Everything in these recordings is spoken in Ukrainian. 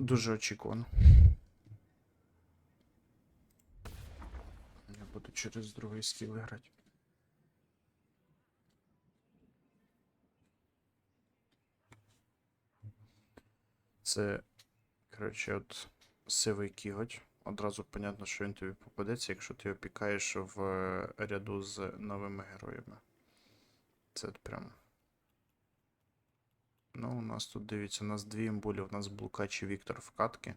дуже очікувано. Я буду через другий стіл грати. Це, коротше, от сивий кіготь. Одразу понятно, що він тобі попадеться, якщо ти його пікаєш в е, ряду з новими героями. Це от прям. Ну, у нас тут дивіться, у нас дві імбулі, у нас блукач і Віктор в катки.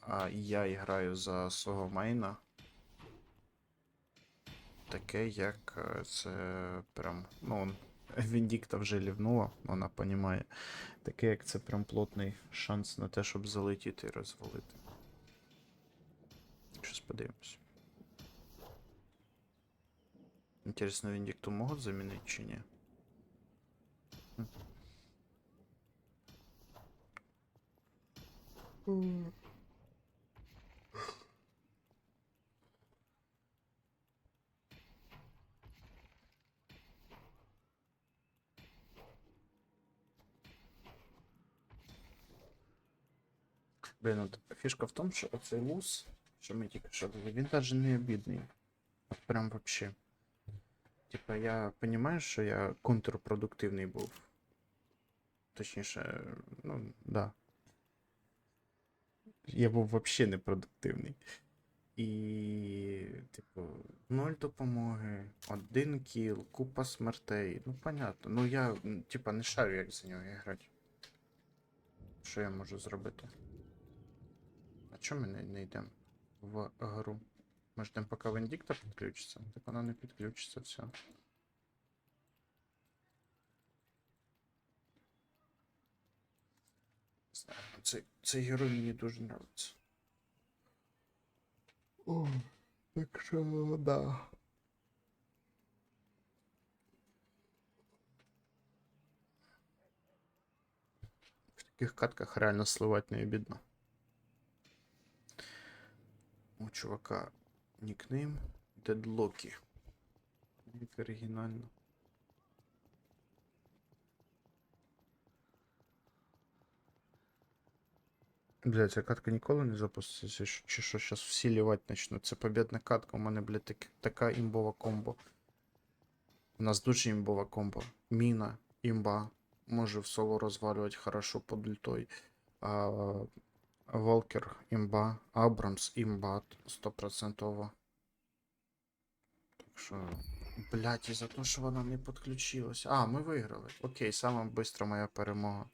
А я граю за свого мейна. Таке, як е, це прям. Ну, Віндікта вже лівнула, вона понімає. Таке, як це прям плотний шанс на те, щоб залетіти і розвалити. Щось подивимось. Інтересно, Віндікту можуть замінити чи ні? Блін, от фішка в тому, що оцей лус, що ми тільки що дали, він навіть не обідний. От прям вообще. Типа, я розумію, що я контрпродуктивний був. Точніше, ну, да. Я був вообще непродуктивний. І, типу, ноль допомоги, один кіл, купа смертей. Ну, понятно. Ну я, типа, не шарю, як за нього грати. Що я можу зробити? А чому ми не, не йдемо в гру? Ми ждемо, поки Вендікта підключиться. Так вона не підключиться, все. Цей, цей герой мені дуже нравиться. О, так що, да. В таких катках реально сливать не обідно. У чувака нікнейм Дедлокі. Як оригінально. Бля, ця катка ніколи не запуститься, чи що зараз всі лівати почнуть. Це побідна катка, у мене, блядь, так, така імбова комбо. У нас дуже імбова комбо. Міна, імба. Може в соло розвалювати хорошо под ультой. А, Волкер, імба. Абрамс, імба 100%. Так що. Блять, і за те, що вона не підключилася. А, ми виграли. Окей, сама бистра моя перемога.